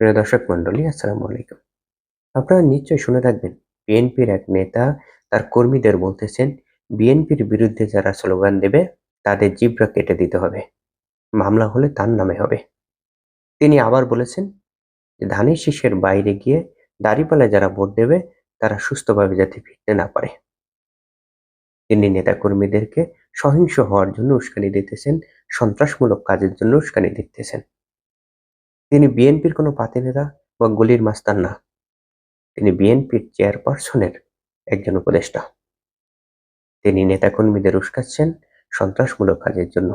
প্রিয় দর্শক মন্ডলী আসসালামু আলাইকুম। আপনারা নিশ্চয়ই শুনে থাকবেন, বিএনপির এক নেতা তার কর্মীদের বলতেছেন, বিএনপির বিরুদ্ধে যারা স্লোগান দেবে, তাদের জিব্রা কেটে দিতে হবে, মামলা হলে তার নামে হবে। তিনি আবার বলেছেন যে, ধানের শীষের বাইরে গিয়ে দাঁড়িপাল্লায় যারা ভোট দেবে, তারা সুস্থভাবে যাতে ফিরতে না পারে। তিনি নেতাকর্মীদেরকে সহিংস হওয়ার জন্য উস্কানি দিতেছেন, সন্ত্রাসমূলক কাজের জন্য উস্কানি দিতেছেন। তিনি বিএনপির কোনো পাতি নেতা বা গলির মাস্তান না। তিনি বিএনপির চেয়ারপারসনের একজন উপদেষ্টা। তিনি নেতাকর্মীদের উস্কাচ্ছেন সন্ত্রাসমূলক কাজের জন্য।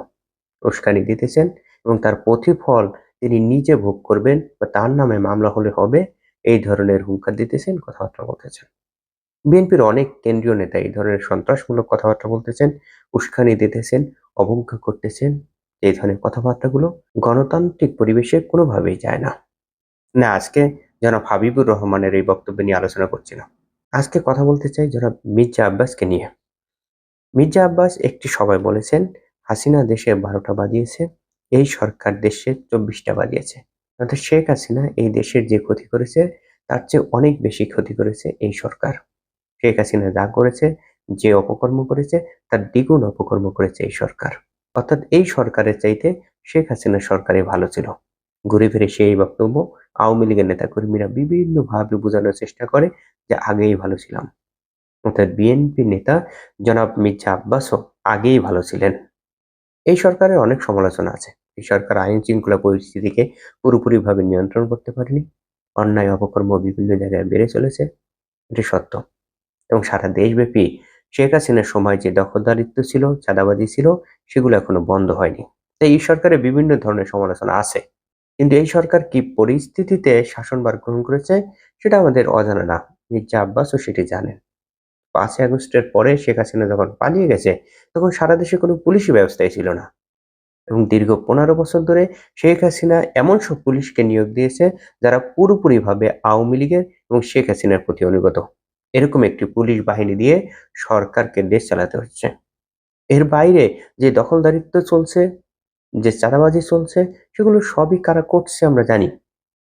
উস্কানি দিতেছেন এবং তার প্রতিফল তিনি নিজে ভোগ করবেন বা তার নামে মামলা হলে হবে এই ধরনের হুঙ্কার দিতেছেন, কথাবার্তা বলতেছেন। বিএনপির অনেক কেন্দ্রীয় নেতা এই ধরনের সন্ত্রাসমূলক কথাবার্তা বলতেছেন, উস্কানি দিতেছেন, অবজ্ঞা করতেছেন। এই ধরনের কথাবার্তাগুলো গণতান্ত্রিক পরিবেশে কোনোভাবেই যায় না। না, আজকে জনাব হাবিবুর রহমানের এই বক্তব্য নিয়ে আলোচনা করছি না। আজকে কথা বলতে চাই জনাব মির্জা আব্বাসকে নিয়ে। মির্জা আব্বাস একটি সবাই বলেছেন, হাসিনা দেশে বারোটা বাজিয়েছে, এই সরকার দেশে চব্বিশটা বাজিয়েছে। অর্থাৎ শেখ হাসিনা এই দেশের যে ক্ষতি করেছে, তার চেয়ে অনেক বেশি ক্ষতি করেছে এই সরকার। শেখ হাসিনা যা করেছে, যে অপকর্ম করেছে, তার দ্বিগুণ অপকর্ম করেছে এই সরকার। অর্থাৎ এই সরকারের চাইতে শেখ হাসিনা সরকারই ভালো ছিল। ঘুরে ফিরে সেই বক্তব্য আওয়ামী লীগের নেতাকর্মীরা বিভিন্নভাবে বোঝানোর চেষ্টা করে যে আগেই ভালো ছিলাম। অর্থাৎ বিএনপি নেতা জনাব মির্জা আব্বাসও আগেই ভালো ছিলেন। এই সরকারের অনেক সমালোচনা আছে। এই সরকার আইন শৃঙ্খলা পরিস্থিতিকে পুরোপুরিভাবে নিয়ন্ত্রণ করতে পারেনি। অন্যায় অপকর্ম বিভিন্ন জায়গায় বেড়ে চলেছে। এটি সত্য। এবং সারা দেশব্যাপী শেখ হাসিনার সময় যে দখলদারিত্ব ছিল, চাঁদাবাজি ছিল, সেগুলো এখনও বন্ধ হয়নি। তাই এই সরকারের বিভিন্ন ধরনের সমালোচনা আছে। কিন্তু এই সরকার কি পরিস্থিতিতে শাসনভার গ্রহণ করেছে, সেটা আমাদের অজানা না। মির্জা আব্বাসও সেটি জানেন। পাঁচই আগস্টের পরে শেখ হাসিনা যখন পালিয়ে গেছে, তখন সারা দেশে কোনো পুলিশি ব্যবস্থাই ছিল না। এবং দীর্ঘ পনেরো বছর ধরে শেখ হাসিনা এমন সব পুলিশকে নিয়োগ দিয়েছে, যারা পুরোপুরিভাবে আওয়ামী লীগের এবং শেখ হাসিনার প্রতি অনুগত। এরকম একটি পুলিশ বাহিনী দিয়ে সরকারকে দেশ চালাতে হচ্ছে। এর বাইরে যে দখলদারিত্ব চলছে, যে চাঁদাবাজি চলছে, সেগুলো সবই কারা করছে আমরা জানি।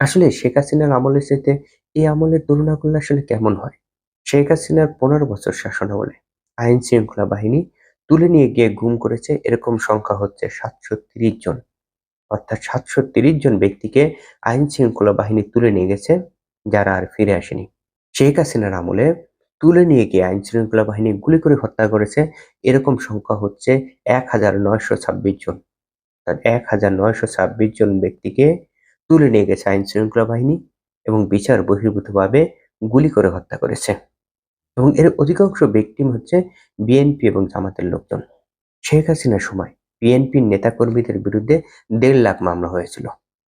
আসলে শেখ হাসিনার আমলের সাথে এই আমলের তুলনা করলে আসলে কেমন হয়? শেখ হাসিনার পনেরো বছর শাসন আমলে আইন শৃঙ্খলা বাহিনী তুলে নিয়ে গিয়ে গুম করেছে এরকম সংখ্যা হচ্ছে সাতশো তিরিশ জন। অর্থাৎ সাতশো তিরিশ জন ব্যক্তিকে আইন শৃঙ্খলা বাহিনী তুলে নিয়ে গেছে, যারা আর ফিরে আসেনি। শেখ হাসিনার আমলে তুলে নিয়ে গিয়ে আইন শৃঙ্খলা বাহিনী গুলি করে হত্যা করেছে, এরকম সংখ্যা হচ্ছে এক হাজার নয়শো ছাব্বিশ জন। অর্থাৎ এক হাজার নয়শো ছাব্বিশ জন ব্যক্তিকে তুলে নিয়ে গেছে আইন শৃঙ্খলা বাহিনী এবং বিচার বহির্ভূতভাবে গুলি করে হত্যা করেছে। এবং এর অধিকাংশ ব্যক্তি হচ্ছে বিএনপি এবং জামাতের লোকজন। শেখ হাসিনার সময় বিএনপির নেতাকর্মীদের বিরুদ্ধে দেড় লাখ মামলা হয়েছিল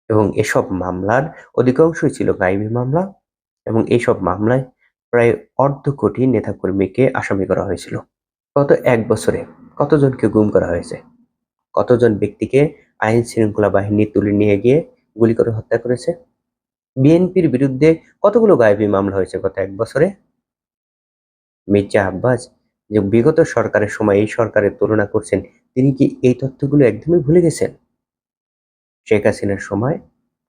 এবং এসব মামলার অধিকাংশই ছিল গাইবী মামলা এবং এইসব মামলায় প্রায় অর্ধ কোটি নেতাকর্মীকে আসামি করা হয়েছিল। গত এক বছরে কতজনকে গুম করা হয়েছে? কতজন ব্যক্তিকে আইন শৃঙ্খলা বাহিনী তুলে নিয়ে গিয়ে গুলি করে হত্যা করেছে? বিএনপির বিরুদ্ধে কতগুলো গায়েবী মামলা হয়েছে গত এক বছরে? মির্জা আব্বাস যে বিগত সরকারের সময় এই সরকারের তুলনা করছেন, তিনি কি এই তথ্যগুলো একদমই ভুলে গেছেন? শেখ হাসিনার সময়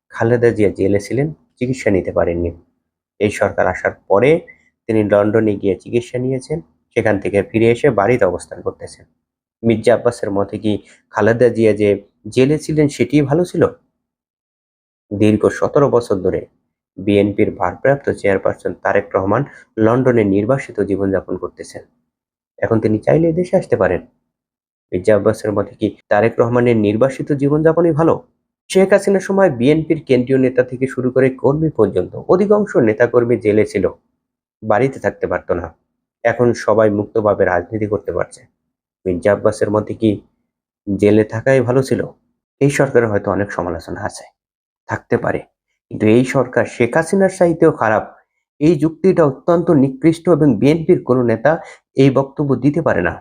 খালেদা জিয়া জেলে ছিলেন, চিকিৎসা নিতে পারেননি। এই সরকার আসার পরে তিনি লন্ডনে গিয়ে চিকিৎসা নিয়েছেন, সেখান থেকে ফিরে এসে বাড়িতে অবস্থান করতেছেন। মির্জা আব্বাসের মতে কি খালেদা জিয়া যে জেলে ছিলেন সেটিই ভালো ছিল? দীর্ঘ সতেরো বছর ধরে বিএনপির ভারপ্রাপ্ত চেয়ারপারসন তারেক রহমান লন্ডনে নির্বাসিত জীবনযাপন করতেছেন। এখন তিনি চাইলে দেশে আসতে পারেন। মির্জা আব্বাসের মতে কি তারেক রহমানের নির্বাসিত জীবনযাপনই ভালো? শেখ হাসিনার সময় বিএনপির কেন্দ্রীয় নেতা থেকে শুরু করে কর্মী পর্যন্ত অধিকাংশ নেতাকর্মী জেলে ছিল। বাড়িতে থাকতে পারতো না। এখন সবাই মুক্তভাবে রাজনীতি করতে পারছে। মির্জা আব্বাসের মধ্যে কি জেলে থাকাই ভালো ছিল? এই সরকারের হয়তো অনেক সমালোচনা আছে। থাকতে পারে। কিন্তু এই সরকার শেখ হাসিনার সাহিত্যেও খারাপ। এই যুক্তিটা অত্যন্ত নিকৃষ্ট এবং বিএনপির কোনো নেতা এই বক্তব্য দিতে পারে না।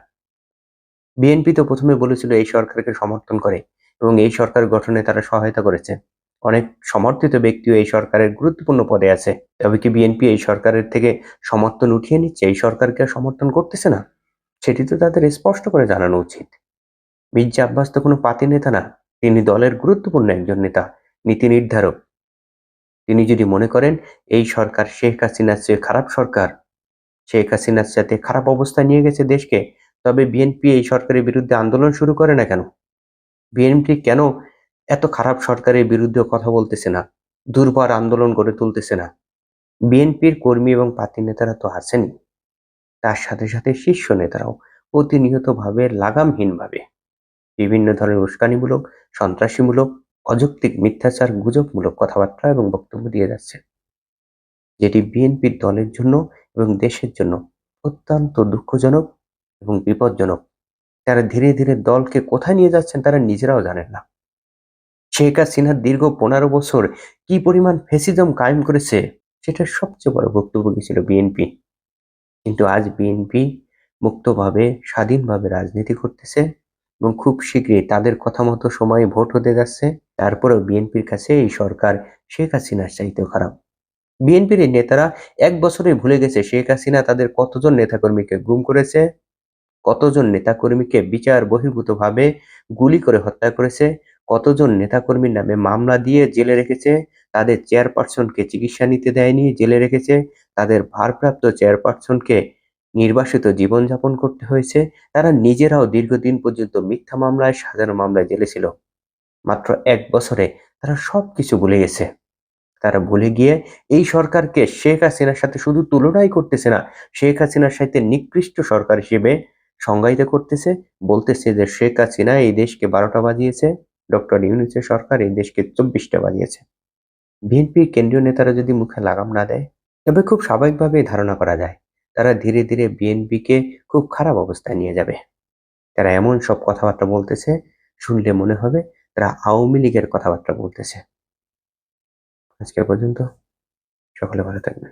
বিএনপি তো প্রথমে বলেছিল এই সরকারকে সমর্থন করে। এবং এই সরকার গঠনে তারা সহায়তা করেছে। অনেক সমর্থিত ব্যক্তিও এই সরকারের গুরুত্বপূর্ণ পদে আছে। তবে কি বিএনপি এই সরকারের থেকে সমর্থন উঠিয়ে নিচ্ছে? এই সরকারকে সমর্থন করতেছে না? সেটি তো তাদের স্পষ্ট করে জানানো উচিত। মির্জা আব্বাস তো কোনো পাতি নেতা না। তিনি দলের গুরুত্বপূর্ণ একজন নেতা, নীতি নির্ধারক। তিনি যদি মনে করেন, এই সরকার শেখ হাসিনার চেয়ে খারাপ সরকার, শেখ হাসিনার সাথে খারাপ অবস্থা নিয়ে গেছে দেশকে, তবে বিএনপি এই সরকারের বিরুদ্ধে আন্দোলন শুরু করে না কেন? বিএনপি কেন এত খারাপ সরকারের বিরুদ্ধে কথা বলতেছে না? দুর্বার আন্দোলন গড়ে তুলতেছে না? বিএনপির কর্মী এবং পার্টি নেতারা তো আছেনই। তার সাথে সাথে শীর্ষ নেতারাও প্রতিনিয়তভাবে লাগামহীনভাবে। বিভিন্ন ধরনের উস্কানিমূলক, সন্ত্রাসীমূলক, অযৌক্তিক মিথ্যাচার, গুজবমূলক কথাবার্তা এবং বক্তব্য দিয়ে যাচ্ছে। যেটি বিএনপির দলের জন্য এবং দেশের জন্য অত্যন্ত দুঃখজনক এবং বিপজ্জনক। তারা ধীরে ধীরে দলকে কোথায় নিয়ে যাচ্ছেন তারা নিজেরাও জানেন না। শেখ হাসিনার দীর্ঘ পনেরো বছর কি পরিমাণ ফেসিজম কায়েম করেছে সেটা সবচেয়ে বড় বক্তব্য ছিল বিএনপি কিন্তু আজ বিএনপি মুক্তভাবে, স্বাধীনভাবে রাজনীতি করতেছে এবং খুব শীঘ্রই তাদের কথা মতো সময়ে ভোট হতে যাচ্ছে। তারপরেও বিএনপির কাছে এই সরকার শেখ হাসিনার চাইতেও খারাপ। বিএনপির নেতারা এক বছরে ভুলে গেছে শেখ হাসিনা তাদের কতজন নেতাকর্মীকে গুম করেছে। কতজন নেতাকর্মীকে বিচার বহির্ভূতভাবে গুলি করে হত্যা করেছে, কতজন নেতাকর্মীর নামে মামলা দিয়ে জেলে রেখেছে, তাদের চেয়ারপারসনকে চিকিৎসা নিতে দেয়নি, জেলে রেখেছে, তাদের ভারপ্রাপ্ত চেয়ারপারসনকে নির্বাসিত জীবনযাপন করতে হয়েছে, তারা নিজেরাও দীর্ঘদিন পর্যন্ত মিথ্যা মামলায়, সাজানো মামলায় জেলে ছিল। মাত্র এক বছরে তারা সবকিছু ভুলে গেছে। তারা ভুলে গিয়ে এই সরকারকে শেখ হাসিনার সাথে শুধু তুলনাই করতেছে না, শেখ হাসিনার সাথে নিকৃষ্ট সরকার হিসেবে সংজ্ঞায়িত করতেছে, বলতেছে যে শেখ হাসিনা এই দেশকে বারোটা বাজিয়েছে, ডক্টর ইউনুসের সরকার এই দেশকে চব্বিশটা বাজিয়েছে। বিএনপির কেন্দ্রীয় নেতারা যদি মুখে লাগাম না দেয়, তবে খুব স্বাভাবিকভাবেই ধারণা করা যায়। তারা ধীরে ধীরে বিএনপিকে খুব খারাপ অবস্থায় নিয়ে যাবে। তারা এমন সব কথাবার্তা বলতেছে, শুনলে মনে হবে তারা আওয়ামী লীগের কথাবার্তা বলতেছে। আজকে পর্যন্ত সকলে ভালো থাকবেন।